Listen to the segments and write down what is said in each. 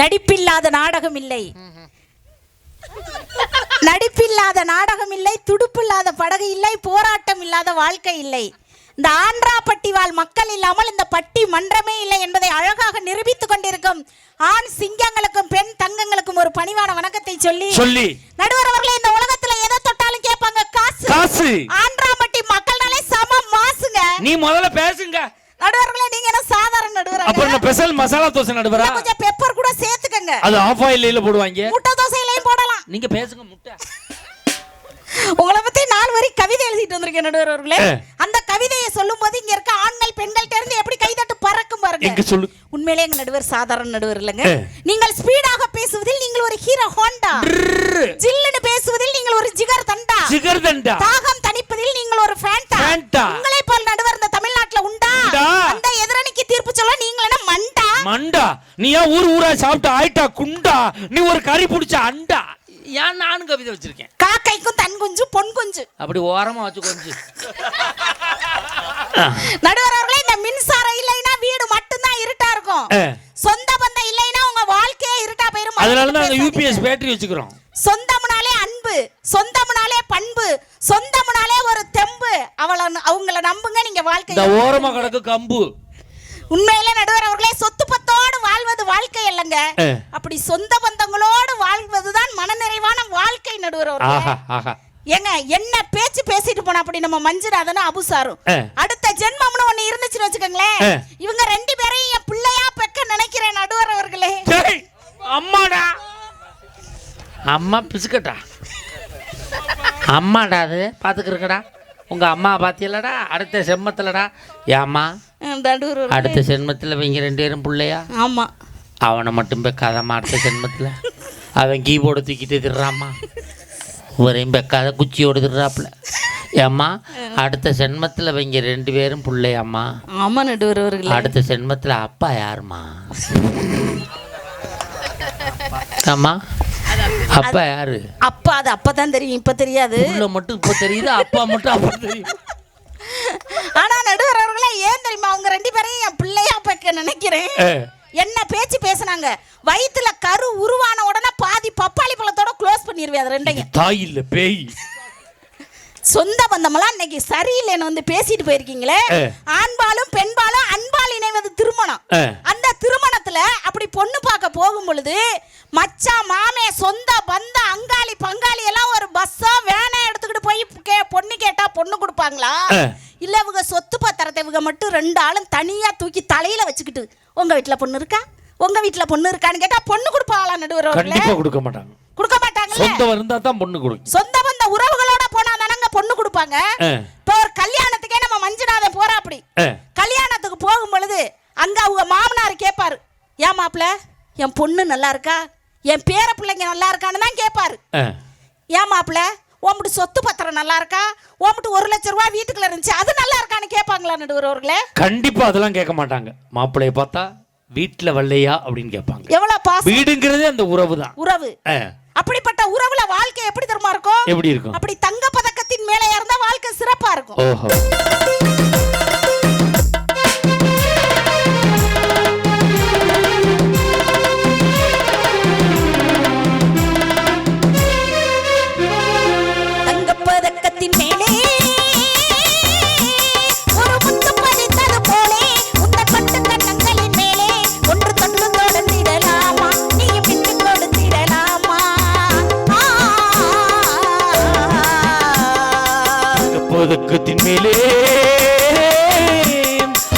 நடிப்பில்லாத நாடகம் இல்லை நடிப்பில்லாத நாடகம் இல்லை துடுப்பில்லாத படகு இல்லை போராட்டம் இல்லாத வாழ்க்கை இல்லை. இந்த ஆந்திரா பட்டி வாழ் மக்கள் இல்லாமல் இந்த பட்டி மன்றமே இல்லை என்பதை அழகாக நிரூபித்துக் கொண்டிருக்கும் ஆண் சிங்கங்களுக்கும் பெண் தங்கங்களுக்கும் ஒரு பணிவான வணக்கத்தை சொல்லி சொல்லி. நடுவர் அவர்களே இந்த உலகத்துல எதை தொட்டாலும் கேட்பாங்க காசு. காசு. ஆந்திரா பட்டி மக்கள்னாலே சம மாசுங்க. நீ முதல்ல பேசுங்க. நடுவர்களே நீங்க என்ன சாதாரண நடுவர்? இந்த ஸ்பெஷல் மசாலா தோசை நடுவரா? கொஞ்சம் சேர்த்துக்கங்க அது ஆஃப் ஆயில்ல போடுவாங்க. முட்டை தோசையிலையும் போடலாம். நீங்க பேசுங்க முட்டை. உங்களை பத்தி நாலு வரி கவிதை எழுதிட்டு வந்திருக்கேன் நடுவர் அவர்களே. ஆ. அந்த கவிதையை சொல்லும் போது இங்க இருக்க ஆண்கள் பெண்கள்ட்ட இருந்து எப்படி கைதட்டு பறக்கும் எங்க பாருங்க சொல்லு? உண்மையிலே எங்க நடுவர் சாதாரண நடுவர் இல்லைங்க. நீங்கள் ஸ்பீடாக பேசுவதில் நீங்கள் ஒரு ஹீரோ ஹோண்டா. ஜில்லுன்னு பேசுவதில் நீங்கள் ஒரு ஜிகர் தண்டா. சிகர் தண்டா. தாகம் தணிப்பதில் நீங்கள் ஒரு ஃபேண்டா. உங்களை போல் நடுவர் இந்த தமிழ்நாட்டுல உண்டா? உண்டா? அந்த எதிரணிக்கு தீர்ப்பு சொல்ல நீங்கள் மண்டா. நீ ஏன் ஊர் ஊரா சாப்பிட்டு ஆயிட்டா குண்டா. நீ ஒரு கறி பிடிச்ச அண்டா. ஏன் நானும் கவிதை வச்சிருக்கேன்? காக்கைக்கும் தன் குஞ்சு பொன் குஞ்சு. அப்படி ஓரமா வச்சு கொஞ்சம் நடுவர் அவர்களே இந்த மின்சாரம் இல்லைன்னா வீடு மட்டும்தான் இருட்டா இருக்கும். சொந்த பந்தம் இல்லைன்னா உங்க வாழ்க்கையே இருட்டா போயிரும். அதனால தான். யூபிஎஸ் பேட்டரி வச்சுக்கிறோம். சொந்தம்னாலே அன்பு சொந்தம்னாலே பண்பு சொந்தம்னாலே ஒரு தெம்பு. அவளை அவங்கள நம்புங்க நீங்க இந்த வாழ்க்கை ஓரமா கிடக்கு கம்பு. உண்மையில நடுவர் அவர்களே சொத்து பத்தோடு வாழ்வது வாழ்க்கை இல்லைங்க. அப்படி சொந்த பந்தங்களோடு வாழ்வதுதான் மனநிறைவான வாழ்க்கை நடுவர் ஏங்க என்ன பேச்சு பேசிட்டு போனா அப்படி நம்ம மஞ்சுநாதன அபுசாரும். அடுத்த ஜென்மம்னு ஒண்ணு இருந்துச்சுன்னு வச்சுக்கோங்களேன். இவங்க ரெண்டு பேரையும் என் பிள்ளையா பெக்க நினைக்கிறேன் நடுவர் அவர்களே அம்மாடா. அம்மா பிசுக்கட்டா? அம்மாடா அது பார்த்துக்கிறக்கடா உங்க அம்மா பாத்தியலடா அடுத்த செம்மத்திலடா ஏம்மா அடுத்த சென்மத்தில் இவங்க ரெண்டு பேரும் பிள்ளையா? ஆமா. அவனை மட்டும் பெக்காதம்மா அடுத்த ஜென்மத்தில். அவன் கீபோர்டு தூக்கிட்டு திடுறாம்மா ஒரையும் பெக்காத குச்சியோடு திடுறாப்புல ஏம்மா அடுத்த ஜென்மத்தில் இவங்க ரெண்டு பேரும் பிள்ளையாம்மா? ஆமா நடுவர் அடுத்த ஜென்மத்தில் அப்பா யாருமா அம்மா அப்பா யாரு? அப்பா அது அப்பதான் தெரியும் இப்ப தெரியாது. புள்ள மட்டும் இப்போ தெரியுது? அப்பா மட்டும் அப்பா தெரியும் ஆனா நடுவர் அவர்களே ஏன் தெரியுமா அவங்க ரெண்டு பேரையும் என் பிள்ளையா பெக்க நினைக்கிறேன். என்ன பேச்சு பேசுனாங்க? வயித்துல கரு உருவான உடனே பாதி பப்பாளி பழத்தோட க்ளோஸ் பண்ணிருவேன் அது ரெண்டையும். தாய் இல்ல பேய். சொந்த பந்தமெல்லாம் இன்னைக்கு சரியில்லைன்னு வந்து பேசிட்டு போயிருக்கீங்களே. ஆண்பாலும் பெண்பாலும் அன்பால் இணைவது திருமணம். அந்த திருமணத்துல அப்படி பொண்ணு பார்க்க போகும் பொழுது மச்சான் மாமே சொந்த பந்த அங்காளி பங்காளி எல்லாம் ஒரு பஸ்ஸோ வேனை எடுத்துக்கிட்டு போய் பொண்ணு கேட்டா பொண்ணு கொடுப்பாங்களா. இல்ல இவங்க சொத்து பத்திரத்தை இவங்க மட்டும் ரெண்டு ஆளும் தனியா தூக்கி தலையில வச்சுக்கிட்டு உங்க வீட்டுல பொண்ணு இருக்கா? உங்க வீட்டுல பொண்ணு இருக்கான்னு கேட்டா பொண்ணு கொடுப்பாங்களா நடுவர் கொடுக்க மாட்டாங்க. கொடுக்க மாட்டாங்கல்ல? சொந்தம் இருந்தா தான் பொண்ணு கொடுக்கும். சொந்த பந்த உறவுகளோட போனா தானங்க பொண்ணு கொடுப்பாங்க. இப்போ ஒரு கல்யாணத்துக்கே நம்ம மஞ்சுநாதன் போறா அப்படி. கல்யாணத்துக்கு போகும் பொழுது அங்க அவங்க மாமனார் கேட்பாரு ஏன் மாப்பிள என் பொண்ணு நல்லா இருக்கா? என் பேர பிள்ளைங்க நல்லா இருக்கான்னு தான் கேட்பாரு. ஏன் மாப்பிள உன்கிட்ட சொத்து பத்திரம் நல்லா இருக்கா உன்கிட்ட ஒரு லட்ச ரூபாய் வீட்டுக்குள்ள இருந்துச்சு அது நல்லா இருக்கான்னு கேட்பாங்களா நடுவர்களே கண்டிப்பா அதெல்லாம் கேட்க மாட்டாங்க. மாப்பிள்ளைய பார்த்தா வீட்டுல வரலையா அப்படின்னு கேட்பாங்க. எவ்வளவு பாசம்? வீடுங்கிறதே அந்த உறவு தான். உறவு. அப்படிப்பட்ட உறவுல வாழ்க்கை எப்படி தெரியுமா இருக்கும்? எப்படி இருக்கும்? அப்படி தங்க பதக்கத்தின் மேலே இருந்தா வாழ்க்கை சிறப்பா இருக்கும்.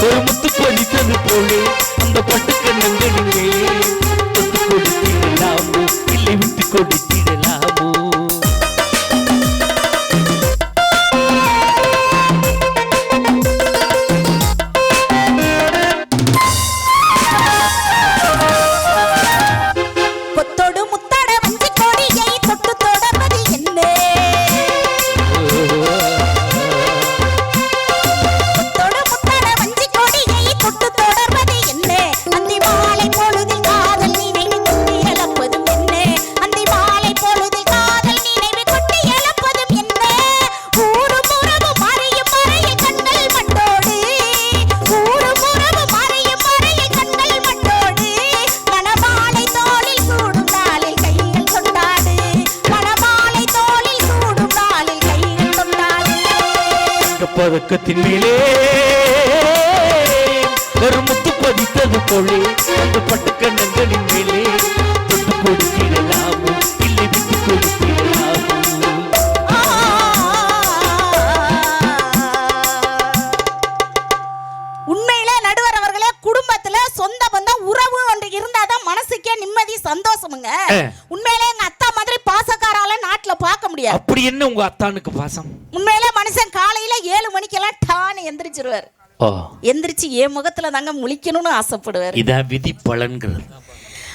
ஒரு முத்து பதக்கத்தின் மேலே ஒரு முத்து பதித்தது போலே அந்த பட்டுக்கண்ணங்களின் மேலே தொட்டு கொடுத்திடலாமோ இல்லை விட்டு கொடுத்திடலாமோ உண்மையிலே நடுவர் அவர்களே குடும்பத்துல சொந்த பந்தம் உறவு ஒன்று இருந்தாதான் மனசுக்கே நிம்மதி சந்தோஷமுங்க. உண்மையிலே எங்க பார்க்க முடியாது. அப்படி என்ன உங்க அத்தானுக்கு பாசம்? உண்மையிலே மனுஷன் காலையில ஏழு மணிக்கெல்லாம் டான்னு எந்திரிச்சிருவார். ஓ எந்திரிச்சு என் முகத்துல தாங்க முழிக்கணும்னு ஆசைப்படுவார். இதான் விதி பலன்கிறது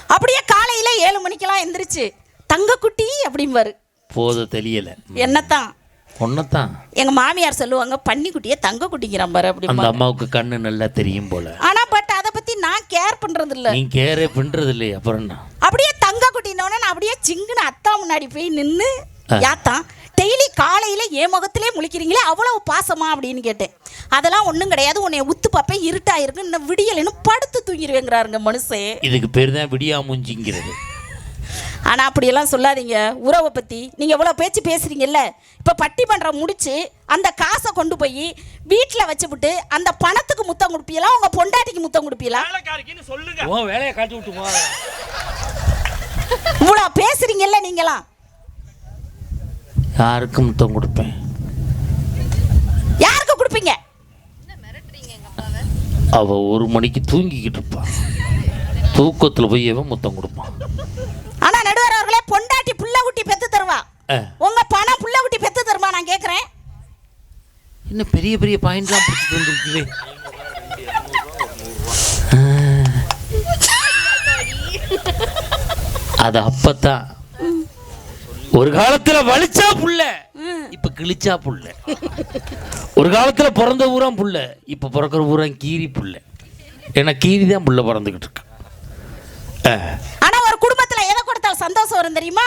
அப்படியே காலையில ஏழு மணிக்கெல்லாம் எந்திரிச்சு தங்கக்குட்டி அப்படிம்பாரு. போத தெரியல என்னத்தான்? ஒன்னதான் எங்க மாமியார் சொல்லுவாங்க பன்னிக்குட்டியே தங்கக்குட்டிங்கிறான் பாரு அந்த அப்படிம்பாங்க. அம்மாவுக்கு கண்ணு நல்லா தெரியும் போல. ஆனா பட் அதை பத்தி நான் கேர் பண்றது இல்ல நீ கேரே பண்றது இல்லையே அப்புறம் அப்படியே தங்க குட்டினோட நான் அப்படியே சிங்குன்னு அத்தா முன்னாடி போய் நின்று ஆ. யாத்தான் டெய்லி காலையில என் முகத்திலே முழிக்கிறீங்களே அவ்வளவு பாசமா அப்படின்னு கேட்டேன். அதெல்லாம் ஒண்ணும் கிடையாது உன்னை உத்து பார்ப்பேன் இருட்டாயிருக்கு இன்னும் விடியலைன்னு படுத்து தூங்கிடுவேங்கிறாருங்க மனுஷன் இதுக்கு பேர் தான் விடியா மூஞ்சிங்கிறது. ஆனா அப்படியெல்லாம் சொல்லாதீங்க. உறவை பத்தி நீங்க எவ்வளவு பேச்சு பேசுறீங்கல்ல இப்ப பட்டிமன்றம் முடிச்சு அந்த காசை கொண்டு போய் வீட்டுல வச்சுவிட்டு அந்த பணத்துக்கு முத்தம் கொடுப்பீங்களா உங்க பொண்டாட்டிக்கு முத்தம் கொடுப்பீங்களா? உன் வேலையை காட்டி விட்டு போ. இவ்வளவு பேசுறீங்கல்ல நீங்களாம் யாருக்கு முத்தம் கொடுப்பேன்? யாருக்கு கொடுப்பீங்க? அவ ஒரு மணிக்கு தூங்கிக்கிட்டு இருப்பா. தூக்கத்துல போய் எவன் முத்தம் கொடுப்பான் ஆனா நடுவர் அவர்களே பொண்டாட்டி புள்ள குட்டி பெத்து தருவா. உங்க பணம் புள்ள குட்டி பெத்து தருமா நான் கேக்குறேன். இன்னும் பெரிய பெரிய பாயிண்ட்லாம் பிடிச்சிட்டு வந்துருக்குது அது அப்பத்தான் ஒரு காலத்துல வலிச்சா புள்ள இப்ப கிழிச்சா புள்ள. ஒரு காலத்துல பிறந்த ஊரம் புள்ள இப்ப பிறக்கிற ஊரம் கீரி புள்ள. ஏன்னா கீரி தான் புள்ள பிறந்துகிட்டு இருக்கு. ஆனா ஒரு குடும்பத்துல எதை கொடுத்தால் சந்தோஷம் வரும் தெரியுமா.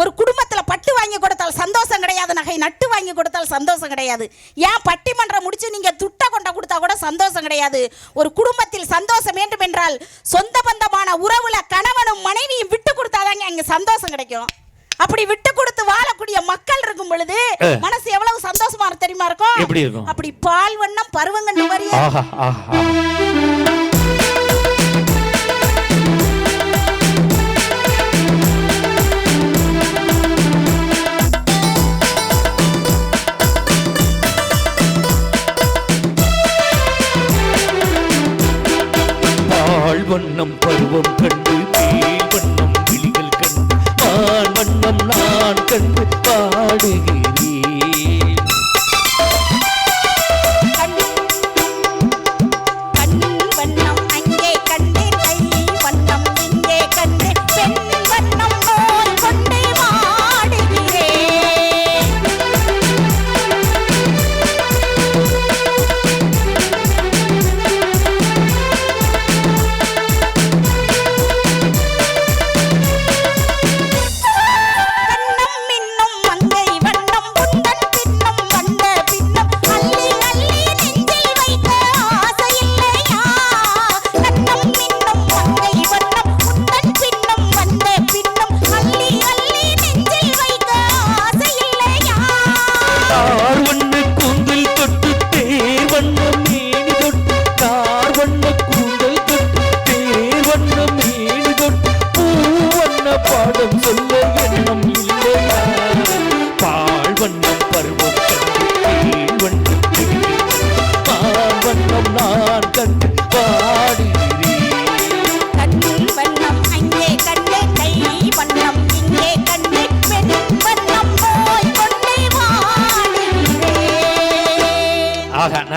ஒரு குடும்பத்துல பட்டு வாங்கி கொடுத்தால் சந்தோஷம் கிடையாது நகை நட்டு வாங்கி கொடுத்தால் சந்தோஷம் கிடையாது. ஏன் பட்டிமன்றம் முடிச்சு நீங்க துட்ட கொண்ட கொடுத்தா கூட சந்தோஷம் கிடையாது? ஒரு குடும்பத்தில் சந்தோஷம் வேண்டும் என்றால் சொந்த பந்தமான உறவுல கணவனும் மனைவியும் விட்டு கொடுத்தாதாங்க அங்க சந்தோஷம் கிடைக்கும். அப்படி விட்டு கொடுத்து வாழக்கூடிய மக்கள் இருக்கும் பொழுது. மனசு எவ்வளவு சந்தோஷமா தெரியுமா இருக்கும் எப்படி இருக்கும்? அப்படி பால் வண்ணம் ஆஹா. பால் வண்ணம் பருவம் கண்டு கண்டு பாடுகிறேன்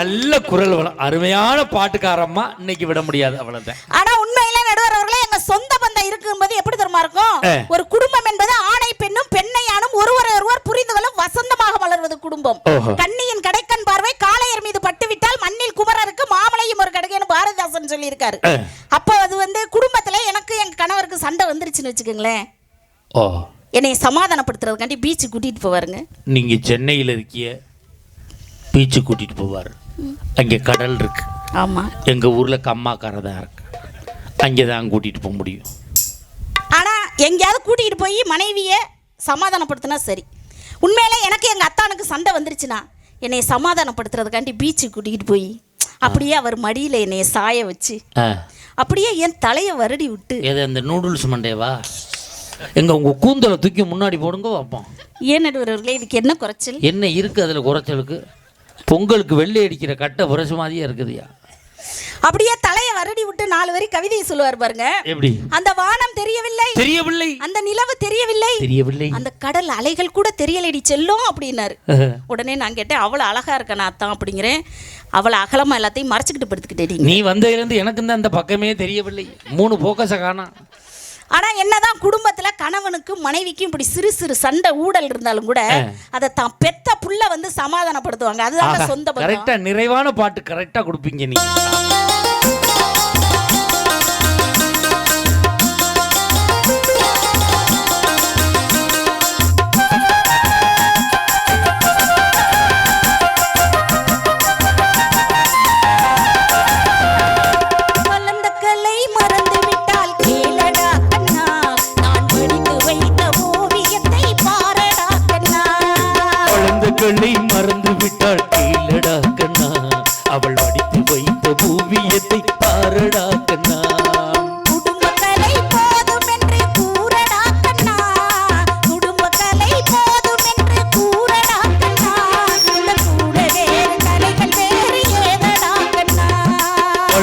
நல்ல குரல் வளம் அருமையான பாட்டுக்காரம்மா இன்னைக்கு விட முடியாது அவ்வளவுதான். ஆனா உண்மையில நடுவர் அவர்களே எங்க சொந்த பந்தம் இருக்கும்போது எப்படி தெரியுமா இருக்கும். ஒரு குடும்பம் என்பது ஆணை பெண்ணும் பெண்ணை ஆணும் ஒருவரை ஒருவர் புரிந்து கொள்ள வசந்தமாக வளர்வது குடும்பம். கண்ணியின் கடைக்கண் பார்வை காளையர் மீது பட்டுவிட்டால் மண்ணில் குமரருக்கு மாமலையும் ஒரு கடுகைன்னு பாரதிதாசன் சொல்லியிருக்காரு. அப்போ அது வந்து குடும்பத்துல எனக்கு என் கணவருக்கு சண்டை வந்துருச்சுன்னு வச்சுக்கோங்களேன். என்னை சமாதானப்படுத்துறதுக்காண்டி பீச்சு கூட்டிட்டு போவாருங்க. நீங்க சென்னையில் இருக்கிய பீச்சு கூட்டிட்டு போவார். அங்கே கடல் இருக்கு. ஆமா. எங்க ஊர்ல கம்மாக்கார தான் இருக்கு. அங்கே தான் கூட்டிட்டு போக முடியும். ஆனா எங்கேயாவது கூட்டிகிட்டு போய் மனைவியை சமாதானப்படுத்தினா சரி. உண்மையிலே எனக்கு எங்க அத்தானுக்கு சண்டை வந்துருச்சுன்னா என்னை சமாதானப்படுத்துறதுக்காண்டி பீச்சுக்கு கூட்டிகிட்டு போய் அப்படியே அவர் மடியில் என்னை சாய வச்சு அப்படியே என் தலையை வருடி விட்டு. எது அந்த நூடுல்ஸ் மண்டேவா எங்க உங்க கூந்தலை தூக்கி முன்னாடி போடுங்க வைப்போம். ஏன் நடுவர்களே இதுக்கு என்ன குறைச்சல்? என்ன இருக்கு அதில் குறைச்சலுக்கு? பொங்கலுக்கு வெள்ளை அடிக்கிற கட்டை புரசு மாதிரியே இருக்குதுயா? அப்படியே தலையை வருடி விட்டு நாலு வரி கவிதையை சொல்லுவார் பாருங்க. எப்படி? அந்த வானம் தெரியவில்லை. தெரியவில்லை. அந்த நிலவு தெரியவில்லை. தெரியவில்லை. அந்த கடல் அலைகள் கூட தெரியலடி செல்லும் அப்படின்னாரு. உடனே நான் கேட்டேன் அவ்வளோ அழகா இருக்கனா அத்தான் அப்படிங்கிறேன். அவளை அகலமா எல்லாத்தையும் மறைச்சிக்கிட்டு படுத்துக்கிட்டேடி நீ. வந்ததுலேருந்து எனக்கு தான் அந்த பக்கமே தெரியவில்லை. மூணு போக்கஸை காணா. ஆனா என்னதான் குடும்பத்துல கணவனுக்கும் மனைவிக்கும் இப்படி சிறு சிறு சண்டை ஊடல் இருந்தாலும் கூட அதை தான் பெத்த புள்ள வந்து சமாதானப்படுத்துவாங்க. அதுதான் சொந்த பந்தம். கரெக்டா நிறைவான பாட்டு கரெக்டா கொடுப்பீங்க நீ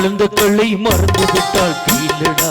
ஆழ்ந்த தொல்லை மறந்து விட்டால் கீழடா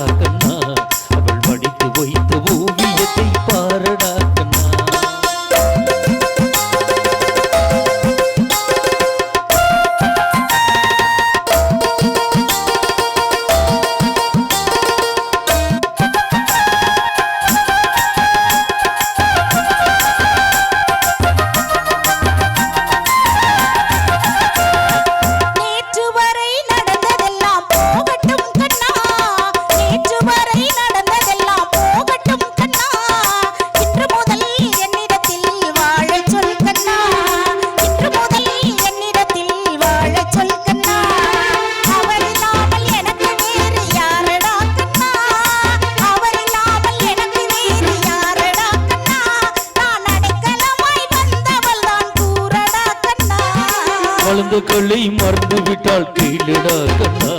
குழந்தைகளை மறந்து விட்டாள் கேளடா கண்ணா.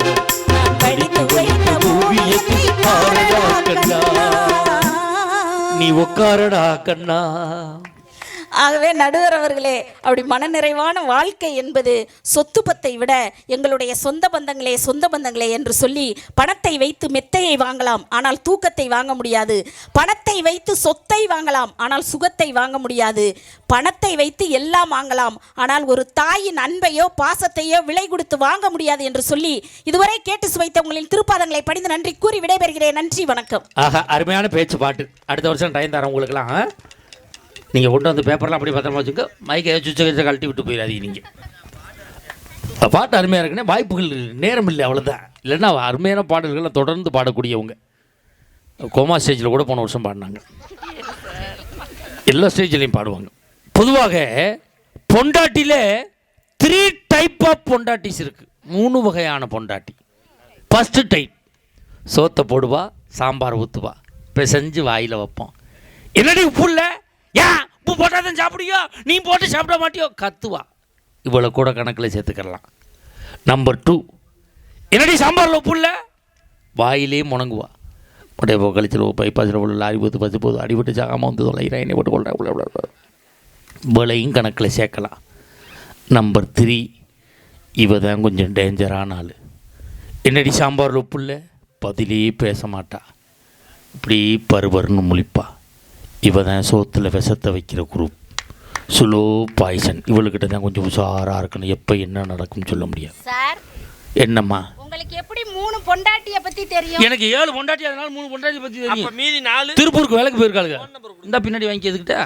படித்து வைத்த ஓவியத்தை பாரடா கண்ணா. நீ உட்காரடா கண்ணா. ஆகவே நடுவர் அவர்களே அப்படி மனநிறைவான வாழ்க்கை என்பது சொத்து பத்தை விட எங்களுடைய சொந்த பந்தங்களே சொந்த பந்தங்களே என்று சொல்லி பணத்தை வைத்து மெத்தையை வாங்கலாம். ஆனால் தூக்கத்தை வாங்க முடியாது. பணத்தை வைத்து சொத்தை வாங்கலாம். ஆனால் சுகத்தை வாங்க முடியாது. பணத்தை வைத்து எல்லாம் வாங்கலாம். ஆனால் ஒரு தாயின் அன்பையோ பாசத்தையோ விலை கொடுத்து வாங்க முடியாது என்று சொல்லி இதுவரை கேட்டு சுவைத்த உங்களின் திருப்பாதங்களை படிந்து நன்றி கூறி விடைபெறுகிறேன். நன்றி வணக்கம். ஆஹா அருமையான பேச்சு பாட்டு. அடுத்த வருஷம் டைம் தரேன் உங்களுக்குலாம் ஆ? நீங்கள் கொண்டு வந்து பேப்பர்லாம் அப்படி பத்திரமா வச்சுக்க மைக்கை சுவிட்சை கிச்சை கழட்டி விட்டு போயிடாதீங்க நீங்கள் பாட்டு அருமையாக இருக்குன்னே வாய்ப்புகள் நேரம் இல்லை அவ்வளோதான் இல்லைன்னா அருமையான பாடல்களை தொடர்ந்து பாடக்கூடியவங்க. கோமா ஸ்டேஜில் கூட போன வருஷம் பாடினாங்க. எல்லா ஸ்டேஜ்லேயும் பாடுவாங்க. பொதுவாக பொண்டாட்டியில் த்ரீ டைப் ஆஃப் பொண்டாட்டிஸ் இருக்குது மூணு வகையான பொண்டாட்டி. ஃபஸ்ட்டு டைப் சோத்தை போடுவா சாம்பார் ஊற்றுவா பிசைஞ்சு வாயில் வைப்போம். என்னடி உப்பு இல்லை ஏன் இப்போ போட்டால் தான் சாப்பிடுவியோ? நீ போட்டு சாப்பிட மாட்டியோ? கத்துவா. இவ்வளோ கூட கணக்கில் சேர்த்துக்கலாம் நம்பர் டூ என்னடி சாம்பாரில் உப்பு இல்லை? வாயிலே முணங்குவா. உடைய கழிச்சில் பைப்பாசில் உள்ள லாரி போது பஸ் போது அடிபட்டு சாகாமல் வந்து தொலைகிறேன் என்னை போட்டு கொள்கிறேன் விலையும் கணக்கில் சேர்க்கலாம். நம்பர் த்ரீ இவ தான் கொஞ்சம் டேஞ்சரான ஆள். என்னடி சாம்பாரில் உப்பு இல்லை? பதிலே பேச மாட்டா. இப்படி பருபருன்னு முழிப்பா. இவ தான் சோத்தில் விஷத்தை வைக்கிற குரூப். Slow poison. இவளுக்கிட்ட தான் கொஞ்சம் உஷாராக இருக்கணும். எப்போ என்ன நடக்கும்னு சொல்ல முடியாது. சார் என்னம்மா? உங்களுக்கு எப்படி மூணு பொண்டாட்டிய பத்தி தெரியும்? எனக்கு ஏழு பொண்டாட்டி அதனால மூணு பொண்டாட்டி பற்றி அப்ப தெரியும் மீதி நாலு? திருப்பூருக்கு வேலைக்கு போயிருக்காளுங்க. இந்த பின்னாடி வாங்கி எதுக்கிட்ட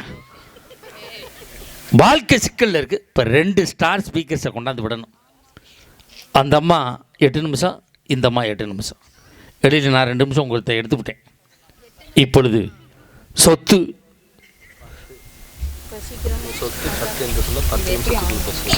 வாழ்க்கை சிக்கலில் இருக்குது இப்போ ரெண்டு ஸ்டார் ஸ்பீக்கர்ஸை கொண்டாந்து விடணும். அந்த அம்மா எட்டு நிமிஷம் இந்த அம்மா எட்டு நிமிஷம். இடையில நான் ரெண்டு நிமிஷம் உங்கள்கிட்ட எடுத்து விட்டேன் இப்பொழுது சொத்து